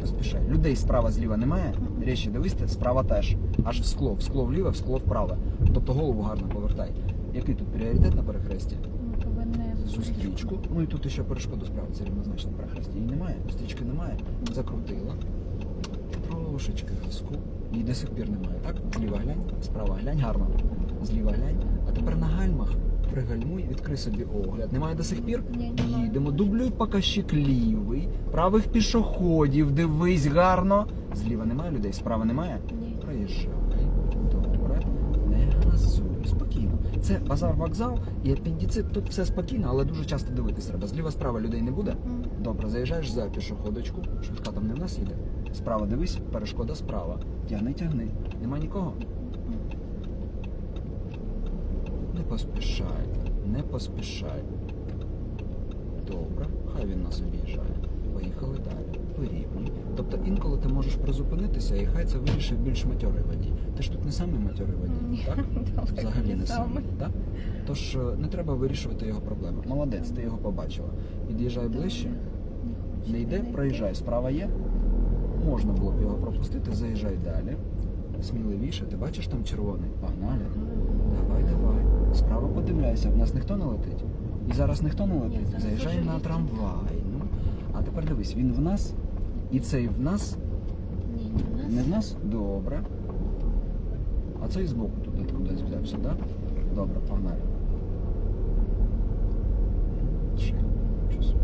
поспішай. Людей справа зліва немає. Речі, дивись, справа теж. Аж в скло, в скло вліво, в скло вправо. Тобто голову гарно повертай. Який тут пріоритет на перехресті? Зустрічку. Ну і тут ще перешкоду справа, це рівнозначно перехресті. Її немає, стрічки немає. Закрутила. Трошечки газку. Її до сих пір немає, так? Зліва глянь, справа глянь, гарно. Зліва глянь. А тепер на гальмах пригальмуй, відкрий собі огляд. Немає до сих пір? Ні, немає. Їдемо, дублюй показчик лівий, правих пішоходів, дивись гарно. Зліва немає людей, справа немає? Ні. Проїжджай. Добре. Не газуй. Спокійно. Це базар вокзал і апендицит. Тут все спокійно, але дуже часто дивитись треба. Зліва справа людей не буде. Добре, заїжджаєш за пішоходочку. Швидка там не в нас їде. Справа дивись, перешкода справа. Тягни, тягни. Нема нікого? Не поспішай. Не поспішай. Добре, хай він нас об'їжджає. Поїхали далі. Порівнюй. Тобто інколи ти можеш призупинитися, і хай це вирішить більш матьорий водій. Ти ж тут не самий матьорий водій, так? Взагалі не самий. Так? Тож е, не треба вирішувати його проблеми. Молодець, ти його побачила. Під'їжджай ближче. Не йде, проїжджай. Справа є. Можна було б його пропустити, заїжджай далі. Сміливіше, ти бачиш там червоний? Погнали. Давай, давай. Справа подивляйся, в нас ніхто не летить. І зараз ніхто не летить. Заїжджає на трамвай. Ну, а тепер дивись, він в нас, і цей в нас, Ні, не в нас. не в нас? Добре. А цей збоку туди кудись взявся, так? Да? Добре, погнали. Ще, щось.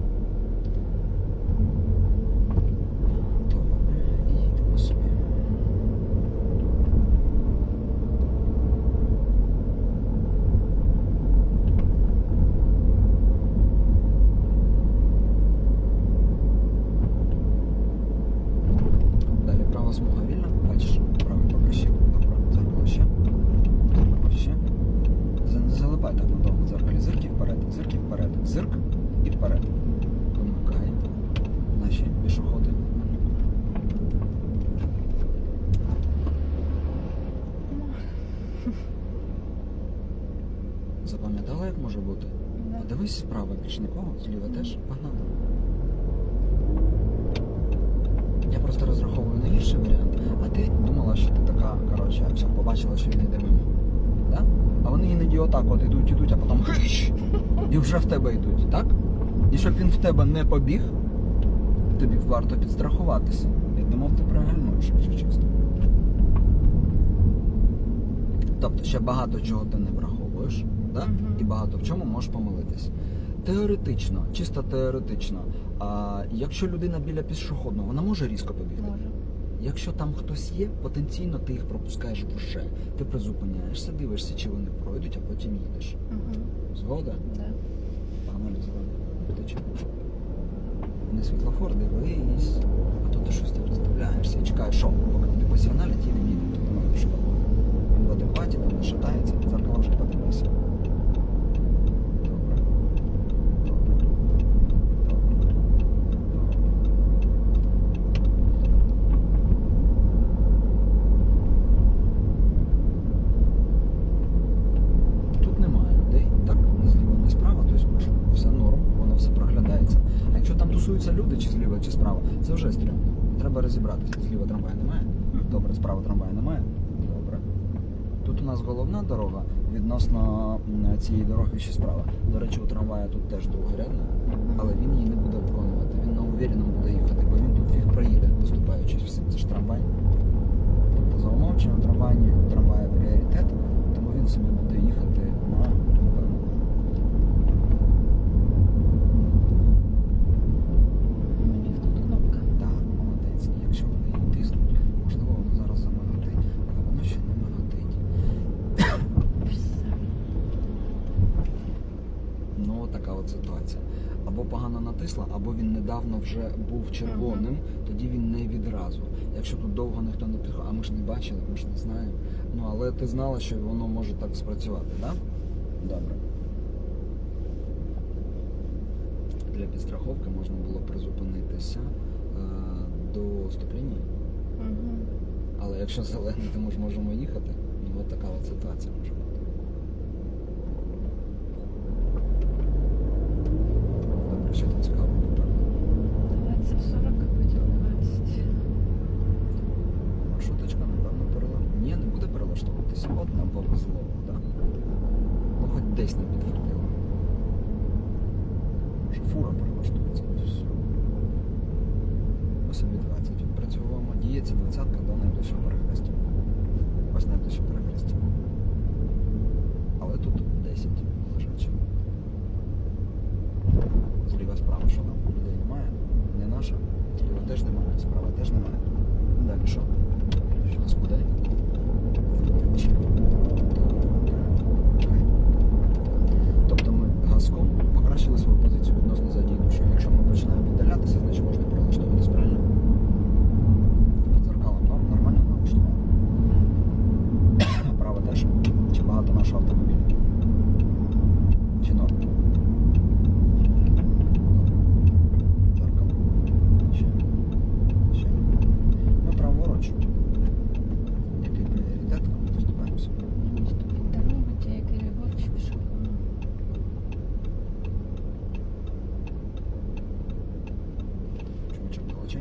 Добре, їдемо собі. Далі права смуга вільна. Бачиш, правий покажчик. Добре, зеркало ще. Зеркало ще. За- Не залипай так надовго в дзеркалі. Зирки вперед, зирки вперед, зирк і вперед. Вимикай. Наші пішоходи. Запам'ятала, як може бути? Да. Подивись справа більш нікого, зліва теж погнали. Я просто розраховую на гірший варіант, а ти думала, що ти така, коротше, все, побачила, що він йде мимо. Да? А вони іноді отак от ідуть, ідуть, а потім хищ! І вже в тебе йдуть, так? І щоб він в тебе не побіг, тобі варто підстрахуватися. Я думав, ти пригальмуєш, якщо чесно. Тобто ще багато чого ти не враховуєш, да? І багато в чому можеш помилитись. Теоретично, чисто теоретично, а, якщо людина біля пішохідного, вона може різко побігти. Може. Якщо там хтось є, потенційно ти їх пропускаєш вже. Ти призупиняєшся, дивишся, чи вони пройдуть, а потім їдеш. Угу. Згода? Да. Погнали згода. Ти чого? Не світлофор, дивись. А то ти щось там розставляєшся і чекаєш, що, поки ти посигналять, їде їде. Тут немає пішоходу. Він в адекваті, там не шатається, зеркало вже подивися. Добре. Добре. Добре. Добре. Тут немає людей, так, не зліва, не справа, тобто все норм, воно все проглядається. А якщо там тусуються люди, чи зліва, чи справа, це вже стрімно. Треба розібратися. Зліва трамвая немає. Добре, справа трамвая немає. Добре. Тут у нас головна дорога відносно цієї дороги ще справа. До речі, у трамвая тут теж довгорядна, але він її не буде виконувати. Він на увіреному буде їхати, бо він тут фіг проїде, поступаючись всім. Це ж трамвай. Тобто за умовченням трамвайні трамвая пріоритет, тому він собі буде їхати на напевно, Мені тут кнопка. Так, молодець. І Якщо вони її тиснуть, можливо, воно зараз замагатить, але воно ще не магатить. Ну, така от ситуація. Або погано натисла, або він недавно вже був червоним, тоді він не відразу. Якщо тут довго ніхто не підходить, а ми ж не бачили, ми ж не знаємо. Ну, але ти знала, що воно може так спрацювати, так? Да? Добре. Для підстраховки можна було призупинитися е, до стоп-лінії. Угу. Але якщо зелений, то ми ж можемо їхати. Ну, от така от ситуація може бути. Добре, що там цікаво попереду? 20, 40, потім 12. повезло, так? Ну хоч десь. Що фура прилаштується. ось собі 20 відпрацьовуємо. Діється 20 до найближчого перехрестя. Ось найближче перехрестя. Але тут 10 лежачі. Зліва справа, що там? Людей немає. Не наша. Зліва теж немає, справа теж немає. Далі що? Що нас куди? Ти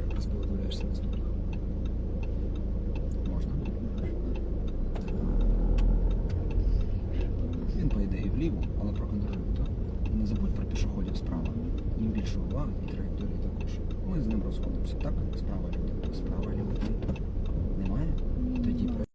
якраз повидивляєшся наступних. Можна. Він поїде і вліво, але проконтролює то. Не забудь про пішоходів справа. Їм більше уваги і траєкторії також. Ми з ним розходимося, так? Справа люди. Справа люди. Немає?